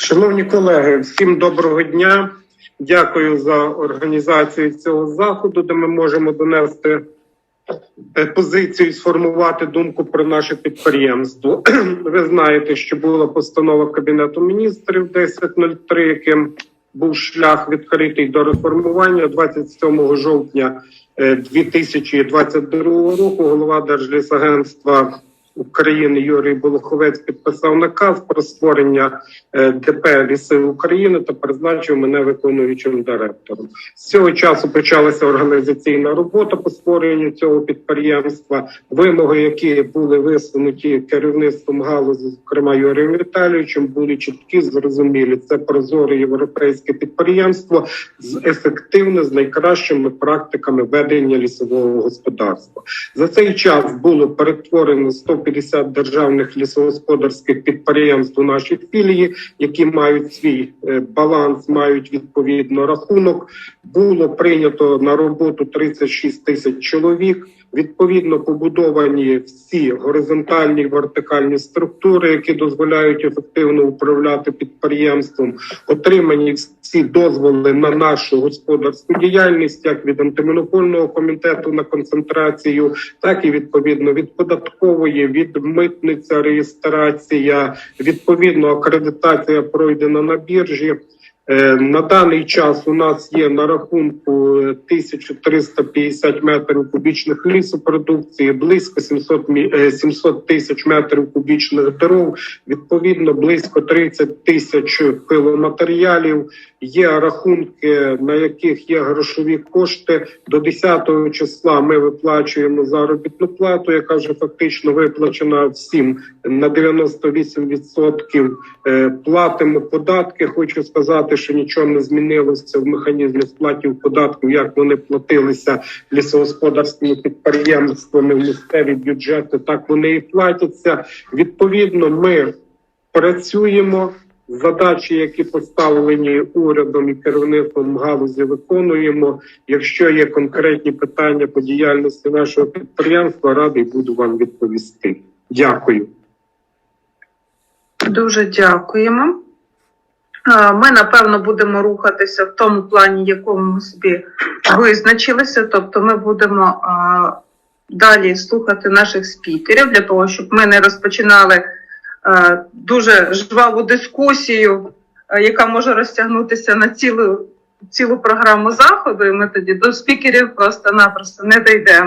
Шановні колеги, всім доброго дня. Дякую за організацію цього заходу, де ми можемо донести е, позицію і сформувати думку про наше підприємство. Ви знаєте, що була постанова Кабінету міністрів 1003, яким був шлях відкритий до реформування 27 жовтня е, 2022 року. Голова Держлісагентства України Юрій Болоховець підписав наказ про створення е, ДП Ліси України та призначив мене виконуючим директором. З цього часу почалася організаційна робота по створенню цього підприємства. Вимоги, які були висунуті керівництвом галузі, зокрема Юрієм Віталійовичем, були чіткі, зрозумілі. Це прозоре європейське підприємство з ефективне, з найкращими практиками ведення лісового господарства. За цей час було перетворено 150 державних лісогосподарських підприємств у нашій філії, які мають свій е, баланс, мають відповідно рахунок. Було прийнято на роботу 36 тисяч чоловік. Відповідно, побудовані всі горизонтальні вертикальні структури, які дозволяють ефективно управляти підприємством. Отримані всі дозволи на нашу господарську діяльність, як від антимонопольного комітету на концентрацію, так і відповідно від податкової, від митниця, реєстрація, відповідно акредитація пройдена на біржі. Е, На даний час у нас є на рахунку е, 1350 метрів кубічних лісопродукції, близько 700, мі- е, 700 тисяч метрів кубічних дров, відповідно близько 30 тисяч пиломатеріалів. Є рахунки, на яких є грошові кошти. До 10 числа ми виплачуємо заробітну плату, яка вже фактично виплачена всім на 98% е, платимо податки. Хочу сказати, що нічого не змінилося в механізмі сплатів податків, як вони платилися лісогосподарськими підприємствами в місцеві бюджети, так вони і платяться. Відповідно, ми працюємо. Задачі, які поставлені урядом і керівництвом галузі, виконуємо. Якщо є конкретні питання по діяльності нашого підприємства, радий буду вам відповісти. Дякую. Дуже дякуємо. Ми напевно будемо рухатися в тому плані, якому ми собі визначилися. Тобто, ми будемо далі слухати наших спікерів для того, щоб ми не розпочинали дуже жваву дискусію, яка може розтягнутися на цілу, цілу програму заходу. І ми тоді до спікерів просто-напросто не дійдемо.